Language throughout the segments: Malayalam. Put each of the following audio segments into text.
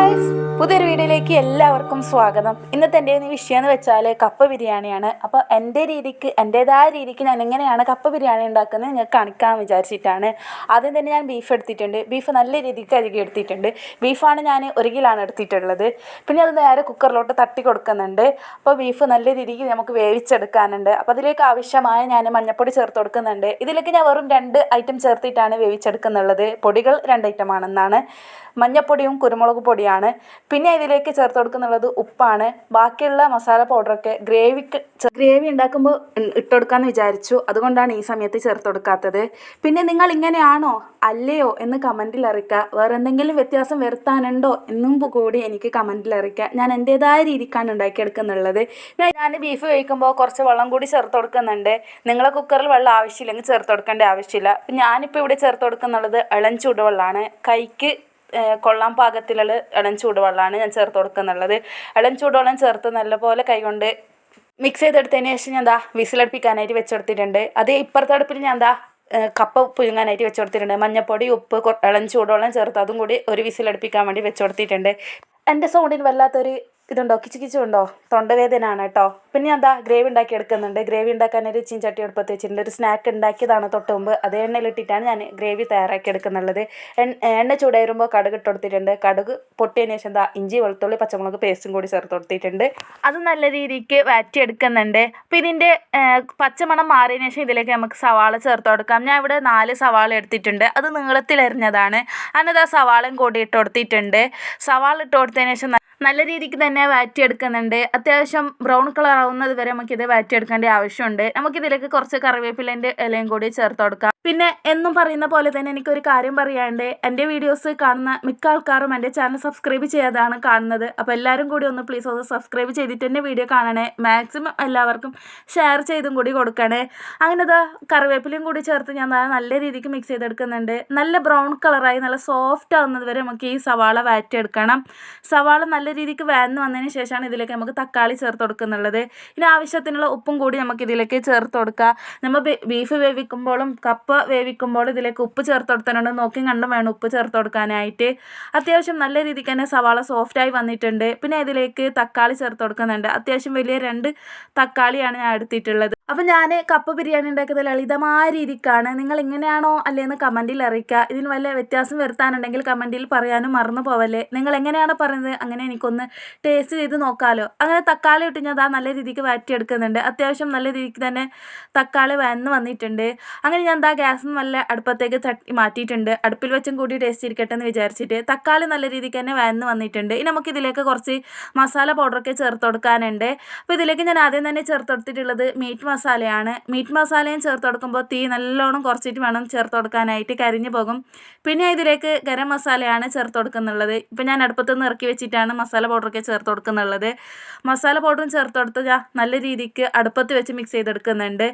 ഗായ്സ് പുതിയൊരു വീഡിയോയിലേക്ക് എല്ലാവർക്കും സ്വാഗതം. ഇന്നത്തെ എന്റെ വിഷയം എന്ന് വെച്ചാൽ കപ്പ ബിരിയാണിയാണ്. അപ്പോൾ എന്റെ രീതിക്ക് എന്റേതായ രീതിക്ക് ഞാൻ എങ്ങനെയാണ് കപ്പ ബിരിയാണി ഉണ്ടാക്കുന്നത് നിങ്ങൾക്ക് കാണിക്കാൻ വിചാരിച്ചിട്ടാണ്. ആദ്യം തന്നെ ഞാൻ ബീഫ് എടുത്തിട്ടുണ്ട്. ബീഫ് നല്ല രീതിക്ക് കഴുകി എടുത്തിട്ടുണ്ട്. ബീഫാണ് ഞാൻ ഒരു കിലാണ് എടുത്തിട്ടുള്ളത്. പിന്നെ അത് നേരെ കുക്കറിലോട്ട് തട്ടി കൊടുക്കുന്നുണ്ട്. അപ്പോൾ ബീഫ് നല്ല രീതിക്ക് നമുക്ക് വേവിച്ചെടുക്കാനുണ്ട്. അപ്പോൾ അതിലേക്ക് ആവശ്യമായ ഞാൻ മഞ്ഞൾപ്പൊടി ചേർത്ത് കൊടുക്കുന്നുണ്ട്. ഇതിലേക്ക് ഞാൻ വെറും രണ്ട് ഐറ്റം ചേർത്തിട്ടാണ് വേവിച്ചെടുക്കുന്നുള്ളത്. പൊടികൾ രണ്ട് ഐറ്റമാണെന്നാണ് മഞ്ഞപ്പൊടിയും കുരുമുളക് പൊടിയാണ്. പിന്നെ ഇതിലേക്ക് ചേർത്ത് കൊടുക്കുന്നുള്ളത് ഉപ്പാണ്. ബാക്കിയുള്ള മസാല പൗഡറൊക്കെ ഗ്രേവിക്ക് ഗ്രേവി ഉണ്ടാക്കുമ്പോൾ ഇട്ട് കൊടുക്കാമെന്ന് വിചാരിച്ചു. അതുകൊണ്ടാണ് ഈ സമയത്ത് ചേർത്ത് കൊടുക്കാത്തത്. പിന്നെ നിങ്ങൾ ഇങ്ങനെയാണോ അല്ലയോ എന്ന് കമന്റിൽ അറിയിക്കുക വേറെ എന്തെങ്കിലും വ്യത്യാസം വരുത്താനുണ്ടോ എന്നും കൂടി എനിക്ക് കമന്റിൽ അറിയിക്കുക ഞാൻ എന്റേതായ രീതിക്കാണ് ഉണ്ടാക്കിയെടുക്കുന്നുള്ളത്. ഞാൻ ബീഫ് കഴിക്കുമ്പോൾ കുറച്ച് വെള്ളം കൂടി ചേർത്ത് കൊടുക്കുന്നുണ്ട്. നിങ്ങളെ കുക്കറിൽ വെള്ളം ആവശ്യമില്ലെങ്കിൽ ചേർത്ത് കൊടുക്കേണ്ട ആവശ്യമില്ല. ഞാനിപ്പോൾ ഇവിടെ ചേർത്ത് കൊടുക്കുന്നുള്ളത് ഇളം ചൂടുവെള്ളമാണ്. കൈക്ക് കൊള്ളാൻ പാകത്തിലുള്ള ഇളം ചൂടുവെള്ളമാണ് ഞാൻ ചേർത്ത് കൊടുക്കുന്നുള്ളത്. ഇളം ചൂടുവെള്ളം ചേർത്ത് നല്ലപോലെ കൈകൊണ്ട് മിക്സ് ചെയ്തെടുത്തതിന് ശേഷം ഞാൻ എന്താ വിസിലടുപ്പിക്കാനായിട്ട് വെച്ചെടുത്തിട്ടുണ്ട്. അത് ഇപ്പുറത്തെ അടുപ്പിൽ ഞാൻ എന്താ കപ്പ പുഴുങ്ങാനായിട്ട് വെച്ച് കൊടുത്തിട്ടുണ്ട് മഞ്ഞപ്പൊടി ഉപ്പ് ഇളം ചൂടുവെള്ളം ചേർത്ത് അതും കൂടി ഒരു വിസിലടുപ്പിക്കാൻ വേണ്ടി വെച്ച് കൊടുത്തിട്ടുണ്ട് എന്റെ സൗണ്ടിന് വല്ലാത്തൊരു ഇതുണ്ടോ? കിച്ചു കിച്ചു ഉണ്ടോ തൊണ്ടവേദന ആണ് കേട്ടോ. പിന്നെ എന്താ? ഗ്രേവി ഉണ്ടാക്കി എടുക്കുന്നുണ്ട് ഗ്രേവി ഉണ്ടാക്കാൻ ഒരു ചട്ടി എടുപ്പത്ത് വെച്ചിട്ടുണ്ട്. ഒരു സ്നാക്ക് ഉണ്ടാക്കിയതാണ് തൊട്ട് മുമ്പ്. അതേ എണ്ണയിലിട്ടിട്ടാണ് ഞാൻ ഗ്രേവി തയ്യാറാക്കി എടുക്കുന്നുള്ളത്. എണ്ണ ചൂടായിരുമ്പോൾ കടുക് ഇട്ട് കൊടുത്തിട്ടുണ്ട്. കടുക് പൊട്ടിയതിന് ശേഷം എന്താ? ഇഞ്ചി വെളുത്തുള്ളി പച്ചമുളക് പേസ്റ്റും കൂടി ചേർത്ത് കൊടുത്തിട്ടുണ്ട്. അത് നല്ല രീതിക്ക് വാറ്റി എടുക്കുന്നുണ്ട് അപ്പോൾ ഇതിന്റെ പച്ചമണം മാറിയതിന് ശേഷം ഇതിലേക്ക് നമുക്ക് സവാള ചേർത്ത് കൊടുക്കാം. ഞാൻ ഇവിടെ നാല് സവാള എടുത്തിട്ടുണ്ട്. അത് നീളത്തിലരിഞ്ഞതാണ് അതിനത് ആ സവാളയും കൂടി ഇട്ട് കൊടുത്തിട്ടുണ്ട്. സവാള ഇട്ട് കൊടുത്തതിന് ശേഷം നല്ല രീതിക്ക് തന്നെ വാറ്റിയെടുക്കുന്നുണ്ട് അത്യാവശ്യം ബ്രൗൺ കളർ ആവുന്നത് വരെ നമുക്കിത് വാറ്റിയെടുക്കേണ്ട ആവശ്യമുണ്ട്. നമുക്കിതിലേക്ക് കുറച്ച് കറിവേപ്പിലേന്റെ ഇലയും കൂടി ചേർത്ത് കൊടുക്കാം. പിന്നെ എന്നും പറയുന്ന പോലെ തന്നെ എനിക്കൊരു കാര്യം പറയാണ്ട് എന്റെ വീഡിയോസ് കാണുന്ന മിക്ക ആൾക്കാരും എന്റെ ചാനൽ സബ്സ്ക്രൈബ് ചെയ്യാതാണ് കാണുന്നത്. അപ്പോൾ എല്ലാവരും കൂടി ഒന്ന് പ്ലീസ് ഒന്ന് സബ്സ്ക്രൈബ് ചെയ്തിട്ട് തന്നെ വീഡിയോ കാണണേ. മാക്സിമം എല്ലാവർക്കും ഷെയർ ചെയ്തും കൂടി കൊടുക്കണേ. അങ്ങനെ ദാ കറിവേപ്പിലയും കൂടി ചേർത്ത് ഞാൻ നല്ല രീതിക്ക് മിക്സ് ചെയ്തെടുക്കുന്നുണ്ട്. നല്ല ബ്രൗൺ കളറായി നല്ല സോഫ്റ്റ് ആവുന്നത് വരെ നമുക്ക് ഈ സവാള വാറ്റിയെടുക്കണം സവാള നല്ല രീതിക്ക് വേന്ന് വന്നതിന് ശേഷമാണ് ഇതിലേക്ക് നമുക്ക് തക്കാളി ചേർത്ത് കൊടുക്കുന്നുള്ളത്. ഇനി ആവശ്യത്തിനുള്ള ഉപ്പും കൂടി നമുക്ക് ഇതിലേക്ക് ചേർത്ത് കൊടുക്കുക നമ്മൾ ബീഫ് വേവിക്കുമ്പോഴും കപ്പ വേവിക്കുമ്പോഴും ഇതിലേക്ക് ഉപ്പ് ചേർത്ത് കൊടുത്തിട്ടുണ്ട് നോക്കി കണ്ടും വേണം ഉപ്പ് ചേർത്ത് കൊടുക്കാനായിട്ട്. അത്യാവശ്യം നല്ല രീതിക്ക് തന്നെ സവാള സോഫ്റ്റായി വന്നിട്ടുണ്ട്. പിന്നെ ഇതിലേക്ക് തക്കാളി ചേർത്ത് കൊടുക്കുന്നുണ്ട്. അത്യാവശ്യം വലിയ രണ്ട് തക്കാളിയാണ് ഞാൻ എടുത്തിട്ടുള്ളത്. അപ്പം ഞാൻ കപ്പ ബിരിയാണി ഉണ്ടാക്കുന്നത് ലളിതമായ രീതിക്കാണ്. നിങ്ങൾ എങ്ങനെയാണോ അല്ലേന്ന് കമന്റിൽ അറിയിക്കുക. ഇതിന് വല്ല വ്യത്യാസം വരുത്താനുണ്ടെങ്കിൽ കമന്റിൽ പറയാനും മറന്നു പോവല്ലേ. നിങ്ങൾ എങ്ങനെയാണ് പറയുന്നത്? അങ്ങനെ എനിക്കൊന്ന് ടേസ്റ്റ് ചെയ്ത് നോക്കാമല്ലോ അങ്ങനെ തക്കാളി ഇട്ട് ഞാൻ നല്ല രീതിക്ക് വാറ്റിയെടുക്കുന്നുണ്ട് അത്യാവശ്യം നല്ല രീതിക്ക് തന്നെ തക്കാളി വന്ന് വന്നിട്ടുണ്ട്. അങ്ങനെ ഞാൻ എന്താ ഗ്യാസ് നല്ല അടുപ്പത്തേക്ക് തട്ടി മാറ്റിയിട്ടുണ്ട്. അടുപ്പിൽ വെച്ചും കൂടി ടേസ്റ്റ് ഇരിക്കട്ടെ എന്ന് വിചാരിച്ചിട്ട് തക്കാളി നല്ല രീതിക്ക് തന്നെ വന്ന് വന്നിട്ടുണ്ട്. ഇനി നമുക്ക് ഇതിലേക്ക് കുറച്ച് മസാല പൗഡറൊക്കെ ചേർത്ത് കൊടുക്കാനുണ്ട്. അപ്പോൾ ഇതിലേക്ക് ഞാൻ ആദ്യം തന്നെ ചേർത്ത് കൊടുത്തിട്ടുള്ളത് മീറ്റ് മസാലയാണ് മീറ്റ് മസാലയും ചേർത്ത് കൊടുക്കുമ്പോൾ തീ നല്ലോണം കുറച്ചിട്ട് വേണം ചേർത്ത് കൊടുക്കാനായിട്ട് കരിഞ്ഞു പോകും. പിന്നെ ഇതിലേക്ക് ഗരം മസാലയാണ് ചേർത്ത് കൊടുക്കുന്നുള്ളത്. ഇപ്പം ഞാൻ അടുപ്പത്ത് നിന്ന് ഇറക്കി വെച്ചിട്ടാണ് മസാല പൗഡറൊക്കെ ചേർത്ത് കൊടുക്കുന്നുള്ളത്. മസാല പൗഡറും ചേർത്ത് കൊടുത്ത് നല്ല രീതിക്ക് അടുപ്പത്ത് വെച്ച് മിക്സ് ചെയ്തെടുക്കുന്നുണ്ട്.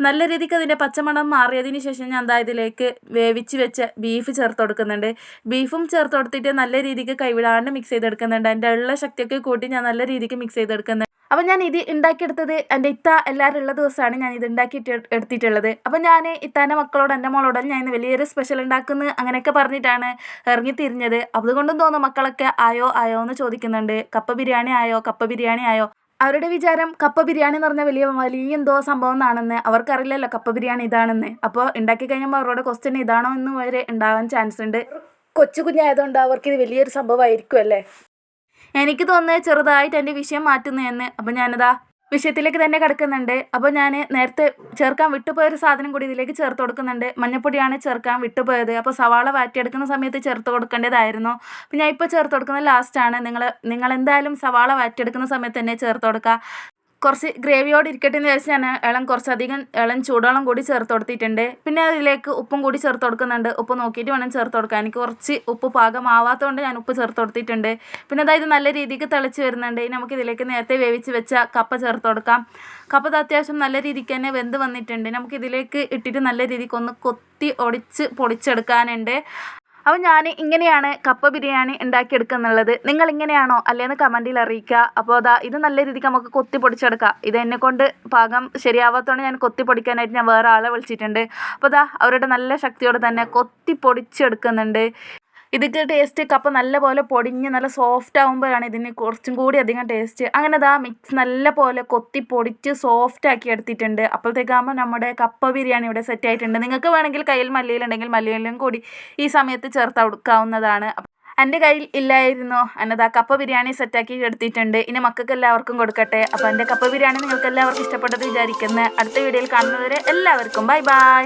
നല്ല രീതിക്ക് അതിന്റെ പച്ചമണം മാറിയതിന് ശേഷം ഞാൻ എന്താ ഇതിലേക്ക് വേവിച്ച് വെച്ച ബീഫ് ചേർത്ത് കൊടുക്കുന്നുണ്ട്. ബീഫും ചേർത്ത് കൊടുത്തിട്ട് നല്ല രീതിക്ക് കൈവിടാണ്ട് മിക്സ് ചെയ്തെടുക്കുന്നുണ്ട്. അതിന്റെ ഉള്ള ശക്തിയൊക്കെ കൂട്ടി ഞാൻ നല്ല രീതിക്ക് മിക്സ് ചെയ്തെടുക്കുന്നുണ്ട്. അപ്പം ഞാൻ ഇത് ഉണ്ടാക്കിയെടുത്തത് എന്റെ ഇത്ത എല്ലാവരും ഉള്ള ദിവസമാണ് ഞാൻ ഇത് ഉണ്ടാക്കിയിട്ട് എടുത്തിട്ടുള്ളത്. അപ്പം ഞാൻ ഇത്താന്റെ മക്കളോട് എന്റെ മോളോട് ഞാൻ ഇന്ന് വലിയൊരു സ്പെഷ്യൽ ഉണ്ടാക്കുന്നു അങ്ങനെയൊക്കെ പറഞ്ഞിട്ടാണ് ഇറങ്ങി തിരിഞ്ഞത്. അതുകൊണ്ടും തോന്നുന്നു മക്കളൊക്കെ ആയോ ആയോ എന്ന് ചോദിക്കുന്നുണ്ട്. കപ്പ ബിരിയാണി ആയോ കപ്പ ബിരിയാണി ആയോ? അവരുടെ വിചാരം കപ്പ ബിരിയാണി എന്ന് പറഞ്ഞാൽ വലിയ വലിയ എന്തോ സംഭവം എന്നാണെന്ന്. അവർക്കറിയില്ലല്ലോ കപ്പ ബിരിയാണി ഇതാണെന്ന്. അപ്പോൾ ഉണ്ടാക്കി കഴിയുമ്പോൾ അവരുടെ ക്വസ്റ്റ്യൻ ഇതാണോ എന്ന് വരെ ഉണ്ടാവാൻ ചാൻസ് ഉണ്ട്. കൊച്ചു കുഞ്ഞായതുകൊണ്ട് അവർക്ക് ഇത് വലിയൊരു സംഭവമായിരിക്കും അല്ലേ? എനിക്ക് തോന്നുന്നത് ചെറുതായിട്ട് എന്റെ വിഷയം മാറ്റുന്നു എന്ന് അപ്പം ഞാനിതാ വിഷയത്തിലേക്ക് തന്നെ കിടക്കുന്നുണ്ട്. അപ്പോൾ ഞാൻ നേരത്തെ ചേർക്കാൻ വിട്ടുപോയൊരു സാധനം കൂടി ഇതിലേക്ക് ചേർത്ത് കൊടുക്കുന്നുണ്ട്. മഞ്ഞപ്പൊടിയാണ് ചേർക്കാൻ വിട്ടുപോയത്. അപ്പോൾ സവാള വാറ്റിയെടുക്കുന്ന സമയത്ത് ചേർത്ത് കൊടുക്കേണ്ടതായിരുന്നു. അപ്പോൾ ഞാൻ ഇപ്പോൾ ചേർത്ത് കൊടുക്കുന്നത് ലാസ്റ്റാണ് നിങ്ങൾ നിങ്ങൾ എന്തായാലും സവാള വാറ്റിയെടുക്കുന്ന സമയത്ത് തന്നെ ചേർത്ത് കൊടുക്കുക. കുറച്ച് ഗ്രേവിയോട് ഇരിക്കട്ടെ എന്ന് വിചാരിച്ച് ഞാൻ ഇളം കുറച്ചധികം ഇളം ചൂടുവെള്ളം കൂടി ചേർത്ത് കൊടുത്തിട്ടുണ്ട്. പിന്നെ അതിലേക്ക് ഉപ്പും കൂടി ചേർത്ത് കൊടുക്കുന്നുണ്ട്. ഉപ്പ് നോക്കിയിട്ട് വേണം ചേർത്ത് കൊടുക്കാൻ. എനിക്ക് കുറച്ച് ഉപ്പ് പാകമാവാത്തതുകൊണ്ട് ഞാൻ ഉപ്പ് ചേർത്ത് കൊടുത്തിട്ടുണ്ട്. പിന്നെ അതായത് നല്ല രീതിക്ക് തിളച്ച് വരുന്നുണ്ട്. ഇനി നമുക്ക് ഇതിലേക്ക് നേരത്തെ വേവിച്ച് വെച്ച കപ്പ ചേർത്ത് കൊടുക്കാം. കപ്പ അത്യാവശ്യം നല്ല രീതിക്ക് തന്നെ വെന്ത് വന്നിട്ടുണ്ട്. നമുക്ക് ഇതിലേക്ക് ഇട്ടിട്ട് നല്ല രീതിക്ക് ഒന്ന് കൊത്തി ഒടിച്ച് പൊടിച്ചെടുക്കാനുണ്ട്. അപ്പോൾ ഞാൻ ഇങ്ങനെയാണ് കപ്പ ബിരിയാണി ഉണ്ടാക്കിയെടുക്കുന്നുള്ളത്. നിങ്ങൾ ഇങ്ങനെയാണോ അല്ലേന്ന് കമന്റിൽ അറിയിക്കുക. അപ്പോൾ അതാ ഇത് നല്ല രീതിക്ക് നമുക്ക് കൊത്തി പൊടിച്ചെടുക്കാം. ഇത് എന്നെ കൊണ്ട് പാകം ശരിയാവാത്തതുകൊണ്ട് ഞാൻ കൊത്തി പൊടിക്കാനായിട്ട് ഞാൻ വേറെ ആളെ വിളിച്ചിട്ടുണ്ട്. അപ്പോൾ അതാ അവരുടെ നല്ല ശക്തിയോടെ തന്നെ കൊത്തി പൊടിച്ചെടുക്കുന്നുണ്ട്. ഇതിക്ക് ടേസ്റ്റ് കപ്പ നല്ലപോലെ പൊടിഞ്ഞ് നല്ല സോഫ്റ്റ് ആകുമ്പോഴാണ് ഇതിന് കുറച്ചും കൂടി അധികം ടേസ്റ്റ് അങ്ങനെ ദാ മിക്സ് നല്ലപോലെ കൊത്തി പൊടിച്ച് സോഫ്റ്റ് ആക്കി എടുത്തിട്ടുണ്ട്. അപ്പോഴത്തേക്കാകുമ്പോൾ നമ്മുടെ കപ്പ ബിരിയാണി ഇവിടെ സെറ്റ് ആയിട്ടുണ്ട്. നിങ്ങൾക്ക് വേണമെങ്കിൽ കയ്യിൽ മല്ലിയിലുണ്ടെങ്കിൽ മല്ലിയിലും കൂടി ഈ സമയത്ത് ചേർത്ത് കൊടുക്കാവുന്നതാണ്. എന്റെ കയ്യിൽ ഇല്ലായിരുന്നു. എന്നതാ കപ്പ ബിരിയാണി സെറ്റാക്കി എടുത്തിട്ടുണ്ട്. ഇനി മക്കൾക്ക് എല്ലാവർക്കും കൊടുക്കട്ടെ. അപ്പോൾ എന്റെ കപ്പ ബിരിയാണി നിങ്ങൾക്ക് എല്ലാവർക്കും ഇഷ്ടപ്പെട്ടത് വിചാരിക്കുന്നത് അടുത്ത വീഡിയോയിൽ കാണുന്നവരെ എല്ലാവർക്കും ബൈ ബൈ